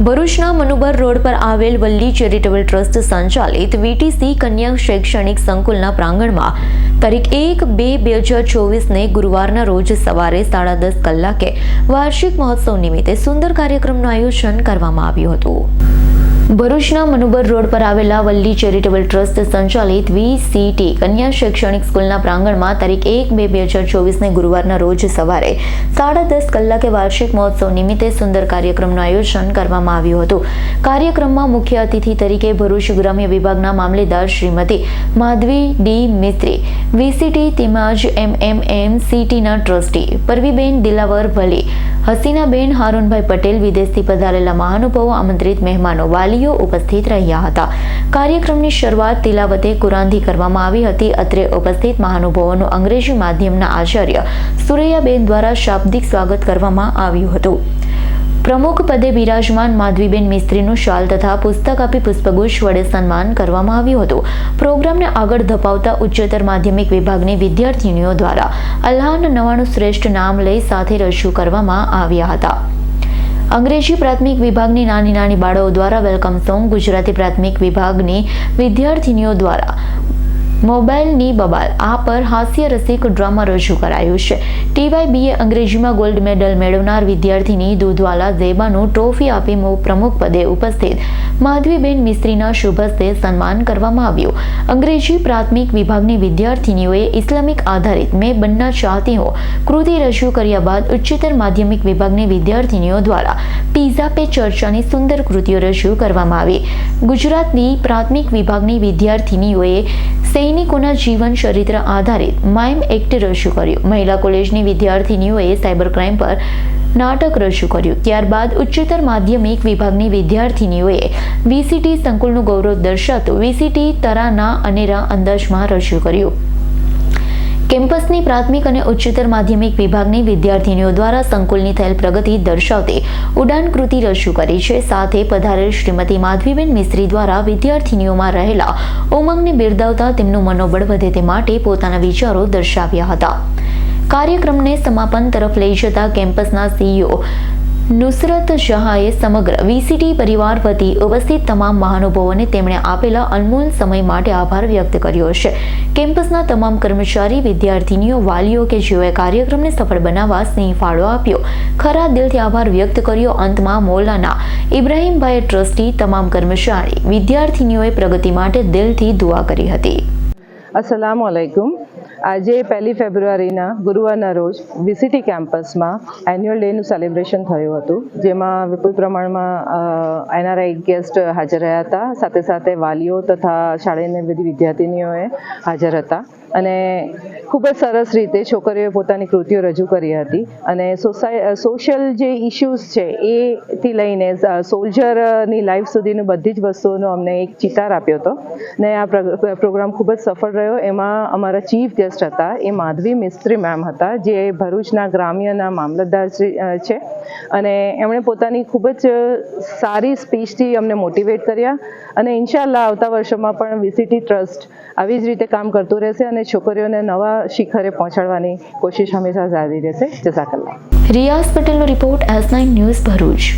ભરૂચના મનુબર રોડ પર આવેલ વલ્લી ચેરિટેબલ ટ્રસ્ટ સંચાલિત વીટીસી કન્યા શૈક્ષણિક સંકુલના પ્રાંગણમાં તારીખ એક બે બે હજાર ચોવીસને ગુરુવારના રોજ સવારે સાડા દસ કલાકે વાર્ષિક મહોત્સવ નિમિત્તે સુંદર કાર્યક્રમનું આયોજન કરવામાં આવ્યું હતું. ભરૂચના મનુબર રોડ પર આવેલા વલ્લી ચેરિટેબલ ટ્રસ્ટ સંચાલિત વીસીટી કન્યા શૈક્ષણિક સ્કૂલના પ્રાંગણમાં તારીખ એક બે બે હજાર ચોવીસને ગુરુવારના રોજ સવારે સાડા દસ કલાકે વાર્ષિક મહોત્સવ નિમિત્તે સુંદર કાર્યક્રમનું આયોજન કરવામાં આવ્યું હતું. કાર્યક્રમમાં મુખ્ય અતિથિ તરીકે ભરૂચ ગ્રામ્ય વિભાગના મામલેદાર શ્રીમતી માધવી ડી મિસ્ત્રી, વીસીટી તેમજ એમએમએમ સીટીના ટ્રસ્ટી પરવીબેન દિલાવર ભલી હસીનાબેન હારૂનભાઈ પટેલ વિદેશથી પધારેલા મહાનુભાવો આમંત્રિત મહેમાનો વાલીઓ ઉપસ્થિત રહ્યા હતા. કાર્યક્રમની શરૂઆત તિલાવતે કુરાનથી કરવામાં આવી હતી. અત્રે ઉપસ્થિત મહાનુભાવોનું અંગ્રેજી માધ્યમના આચાર્ય સુરૈયાબેન દ્વારા શાબ્દિક સ્વાગત કરવામાં આવ્યું હતું. પ્રમુખ પદે બિરાજમાન માધવીબેન મિસ્ત્રીનું શાલ તથા પુસ્તક આપી પુષ્પગુચ્છ વડે સન્માન કરવામાં આવ્યું હતું. પ્રોગ્રામને આગળ ધપાવતા ઉચ્ચતર માધ્યમિક વિભાગની વિદ્યાર્થીનીઓ દ્વારા અલ્લાહન નવાણું શ્રેષ્ઠ નામ લઈ સાથે રજૂ કરવામાં આવ્યા હતા. અંગ્રેજી પ્રાથમિક વિભાગની નાની નાની બાળાઓ દ્વારા વેલકમ સોંગ ગુજરાતી પ્રાથમિક વિભાગની વિદ્યાર્થીનીઓ દ્વારા મોબાઈલની બબાલ. આ પર હાસ્ય રસિક ડ્રામા રજૂ કરાયું છે. ટીવાય બીએ અંગ્રેજીમાં ગોલ્ડ મેડલ મેળવનાર વિદ્યાર્થીની દૂધવાલા ઝેબાનું ટ્રોફી આપી પ્રમુખ પદે ઉપસ્થિત. માધવીબેન મિસ્ત્રીના શુભ હસ્તે સન્માન કરવામાં આવ્યું. અંગ્રેજી પ્રાથમિક વિભાગની વિદ્યાર્થીનીઓએ ઇસ્લામિક આધારિત મેં બનના ચાહતી હો, કૃતિ રજૂ કર્યા બાદ ઉચ્ચતર માધ્યમિક વિભાગની વિદ્યાર્થીનીઓ દ્વારા પીઝા પે ચર્ચાની સુંદર કૃતિઓ રજૂ કરવામાં આવી. ગુજરાતની પ્રાથમિક વિભાગની વિદ્યાર્થીનીઓએ સૈનિકોના જીવન ચરિત્ર આધારિત માઇમ એક્ટ રજૂ કર્યું. મહિલા કોલેજની વિદ્યાર્થીનીઓએ સાયબર ક્રાઇમ પર નાટક રજૂ કર્યું. ત્યારબાદ ઉચ્ચતર માધ્યમિક વિભાગની વિદ્યાર્થીનીઓએ વીસીટી સંકુલનું ગૌરવ દર્શાવતું વીસીટી તરાના અનેરા અંદાજમાં રજૂ કર્યું. કેમ્પસની પ્રાથમિક અને ઉચ્ચતર માધ્યમિક વિભાગની વિદ્યાર્થીનીઓ દ્વારા સંકુલની થયેલ પ્રગતિ દર્શાવતી ઉડાન કૃતિ રજૂ કરી છે. સાથે પધારેલ શ્રીમતી માધવીબેન મિસ્ત્રી દ્વારા વિદ્યાર્થીનીઓમાં રહેલા ઉમંગને બિરદાવતા તેમનું મનોબળ વધે તે માટે પોતાના વિચારો દર્શાવ્યા હતા. કાર્યક્રમને સમાપન તરફ લઈ જતા કેમ્પસના સીઈઓ નુસરત જહાએ સમગ્ર વીસીટી પરિવાર વતી ઉપસ્થિત તમામ મહાનુભાવોને તેમણે આપેલા અનમોલ સમય માટે આભાર વ્યક્ત કર્યો છે. કેમ્પસના તમામ કર્મચારી, વિદ્યાર્થીનીઓ, વાલીઓ કે જેઓએ કાર્યક્રમને સફળ બનાવવા સિંહ ફાળો આપ્યો. ખરા દિલથી આભાર વ્યક્ત કર્યો અંતમાં મૌલાના ઇબ્રાહીમભાઈ ટ્રસ્ટી તમામ કર્મચારી, વિદ્યાર્થીનીઓએ પ્રગતિ માટે દિલથી દુઆ કરી હતી. અસલામ આલૈકુમ આજે પહેલી ફેબ્રુઆરીના ગુરુવારના રોજ વીસીટી કેમ્પસમાં એન્યુઅલ ડેનું સેલિબ્રેશન થયું હતું, જેમાં વિપુલ પ્રમાણમાં એનઆરઆઈ ગેસ્ટ હાજર રહ્યા હતા. સાથે સાથે વાલીઓ તથા શાળાની બધી વિદ્યાર્થીનીઓએ હાજર હતા. અને ખૂબ જ સરસ રીતે છોકરીઓએ પોતાની કૃતિઓ રજૂ કરી હતી. અને સોસાય સોશિયલ જે ઇશ્યુઝ છે, એથી લઈને સોલ્જરની લાઈફ સુધીનું બધી જ વસ્તુઓનો અમને એક ચિતાર આપ્યો હતો. ને આ પ્રોગ્રામ ખૂબ જ સફળ રહ્યો. એમાં અમારા ચીફ ગેસ્ટ હતા, એ માધવી મિસ્ત્રી મેમ હતા, જે ભરૂચના ગ્રામ્યના મામલતદાર છે. અને એમણે પોતાની ખૂબ જ સારી સ્પીચથી અમને મોટિવેટ કર્યા. અને ઇન્શાલ્લાહ આવતા વર્ષોમાં પણ વીસીટી ટ્રસ્ટ આવી જ રીતે કામ કરતું રહેશે અને છોકરીઓને નવા શિખરે પહોંચાડવાની કોશિશ હંમેશા જારી રહેશે. જઝાકલ્લા રિયાઝ પટેલનો report S nine news Bharuch.